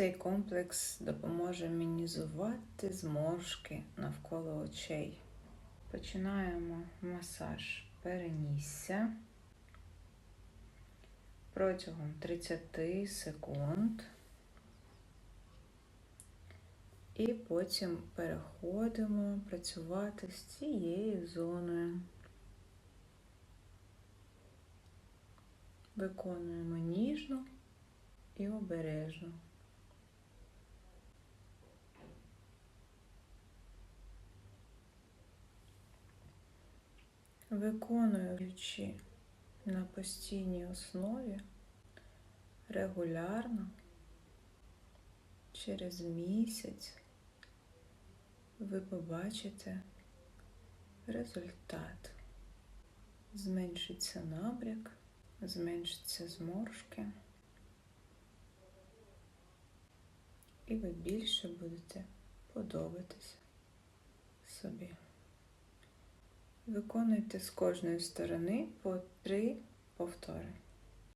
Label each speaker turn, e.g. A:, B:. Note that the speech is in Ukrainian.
A: Цей комплекс допоможе мінізувати зморшки навколо очей. Починаємо масаж перенісся протягом 30 секунд. І потім переходимо працювати з цією зоною. Виконуємо ніжно і обережно. Виконуючи на постійній основі регулярно через місяць ви побачите результат. Зменшиться набряк, зменшиться зморшки, і ви більше будете подобатися собі. Виконуйте з кожної сторони по три повтори.